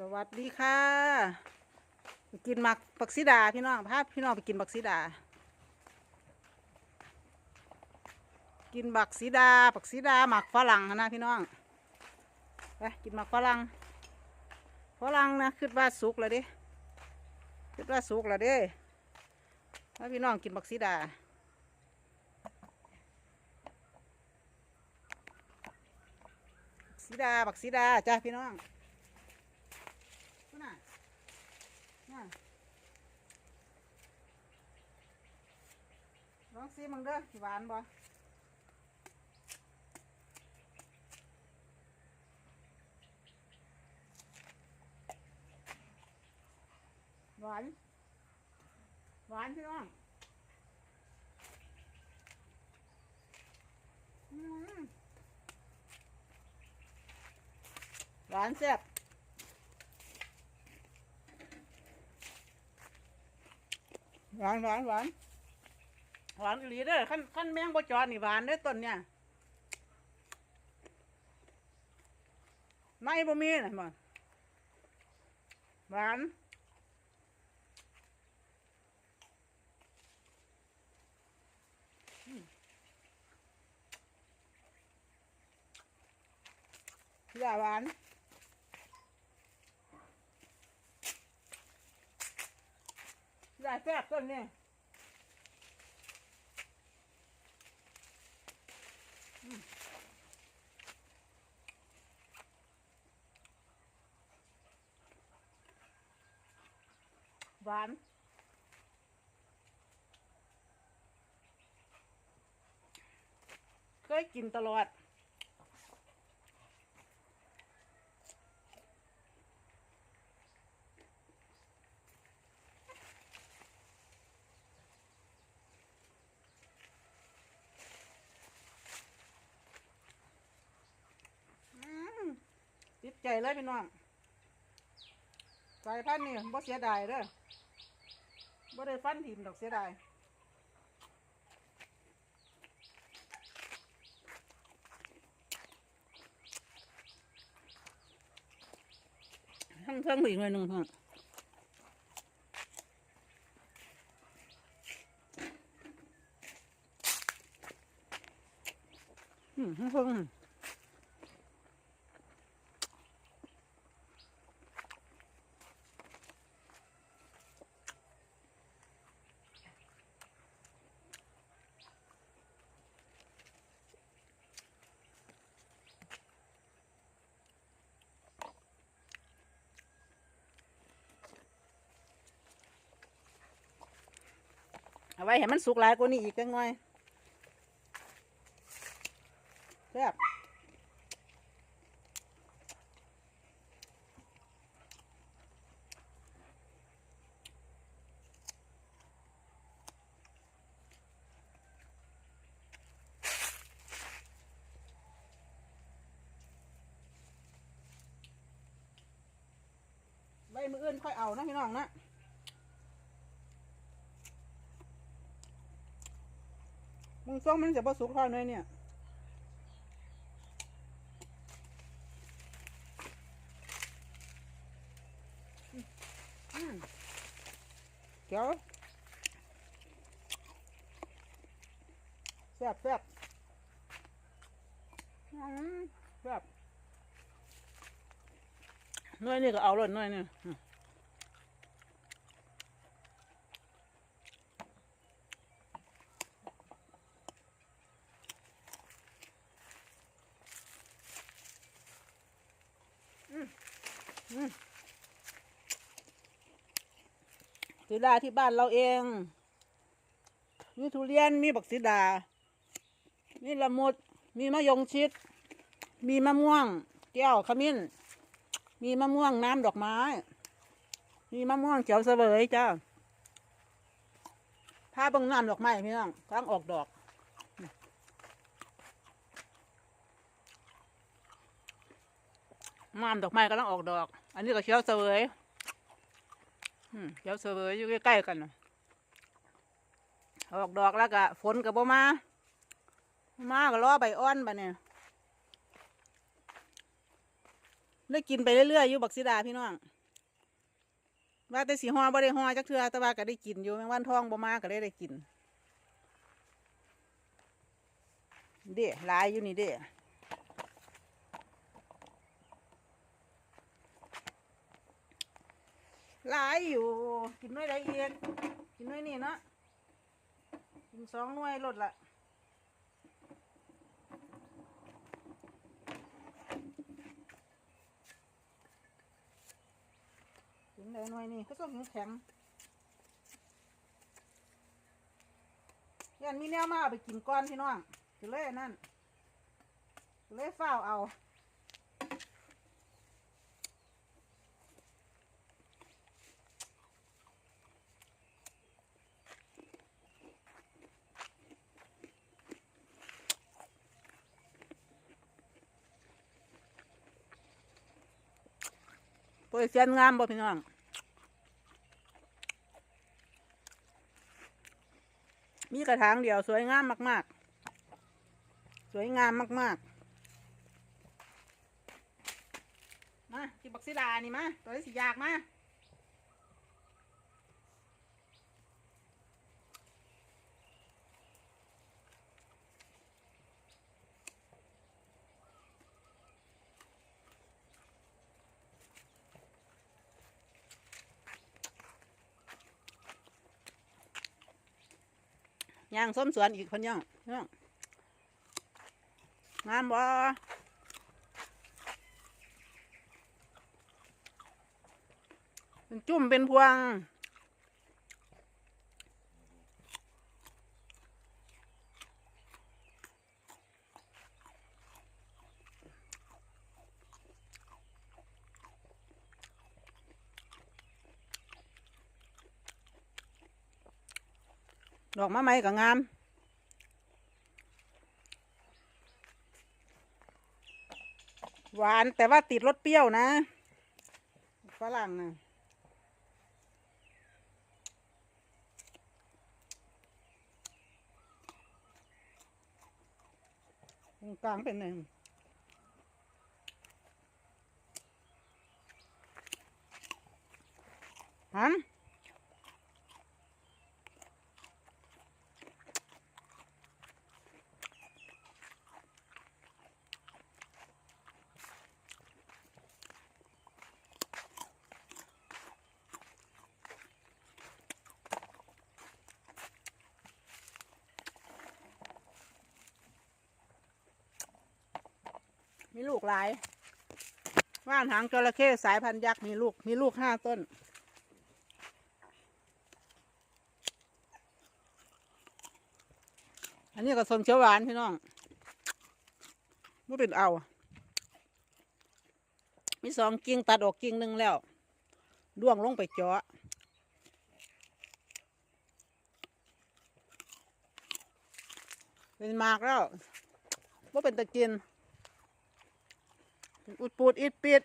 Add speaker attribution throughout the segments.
Speaker 1: สวัสดีค่ะ กินหมักปักซิดาพี่น้องพาพี่น้องไปกินบักซิดา กินบักซิดาบักซิดาหมักฝรั่งนะพี่น้องไปกินหมักฝรั่งฝรั่งนะคิดว่าสุกแล้วดิคิดว่าสุกแล้วด้แล้วพี่น้องกินบักซิดาบักซิดาบักซิดาจ้าพี่น้อง น่ะ น่ะลองซิมึงเด้อหวานบ่หวาน หวานพี่น้องหวานแซ่บ หวานหวานหวานหวานอีหลีเด้อขั้นขั้นแมงบ่จอนี่หวานเด้อต้นเนี่ยไม่บ่มีนะมันหวานอย่าหวาน อย่าแซ่บต้นเนี่ยหวานเคยกินตลอด อืมติด ใจเลยพี่น้องสายพันธุ์นี่บ่เสียดายเด้อบ่ได้ฟันถิ่มดอกเสียดายทั้งเพิ่มอีกหน่อยหนึ่งค่ะอืมทั้งเพิ่ม ไว้ให้มันสุกหลายกว่านี้อีกจังหน่อยแซ่บไว้มืออื่นค่อยเอานะพี่น้องนะ มึงส้มมันจะผสุกเท่าน้อยเนี่ยเดี๋ยวแซ่บแซ่บแซ่บน้อยนี่ก็เอาเลยน้อยนี่ สีดาที่บ้านเราเองมีทุเรียน มีบักสีดา มีละมุด มีมะยงชิด มีมะม่วงแก้วขมิ้น มีมะม่วงน้ำดอกไม้ มีมะม่วงเขียวเสวยจ้าผ้าบังน้ำดอกไม้พี่น้องกำลังออกดอก น้ำดอกไม้กำลังออกดอก อันนี้ก็เขียวเสวยเดี๋ยวเสวยอยู่ใกล้ๆกันออกดอกแล้วก็ฝนก็บ่มา มาก็รอใบอ่อนบะเนี่ยได้กินไปเรื่อยๆอยู่บักซิดาพี่น้องว่าแต่สีหอบ่ได้หอจักเทือแต่ว่าก็ได้กินอยู่แมงวันทองบ่มาก็ได้ได้กินเด้หลายอยู่นี่เด้ หลายอยู่ กินน้อยได้เอียดกินน้อยนี่เนาะกินสองหน่วยลดละกินได้หน่วยนี่ก็ต้องแข็งยันมีแนวมาเอาไปกินก้อนพี่น้องก็เลยนนั่นก็เลยเฝ้าเอา ยเสียนงามบ่พี่น้องมีกระถางเดียวสวยงามมาก ๆ สวยงามมาก ๆ มาที่บักซิลานี่มา ตัวนี้สิอยากมา ย่างส้มสวนอีกคนย่างย่างงามบ่เป็นจุ่มเป็นพวง ดอกมะไม้ก็งามหวานแต่ว่าติดรสเปรี้ยวนะฝรั่งนะตรงกลางเป็นหนึ่งหัน มีลูกหลายว่านหางจระเข้สายพันธุ์ยักษ์มีลูก มีลูกห้าต้น อันนี้ก็ส้มเขียวหวานพี่น้องไม่เป็นเอา มีสองกิ่งตัดออกกิ่งหนึ่งแล้วล่วงลงไปเจาะเป็นมากแล้วว่าเป็นตะกิน อุดปูดอิดปิด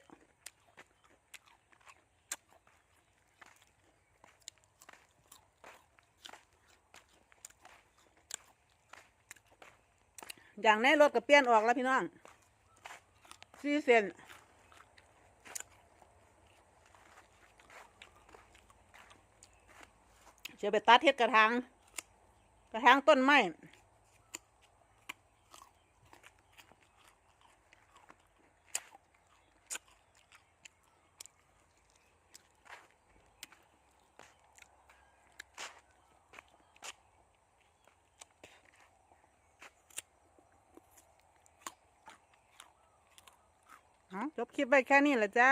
Speaker 1: อย่างในรถก็เปลี่ยนออกแล้วพี่น้องสี่เซนเชื่อไปตัดเฮ็ดกระถางกระถางต้นไม้ จบคลิปไปแค่นี้แหละจ้า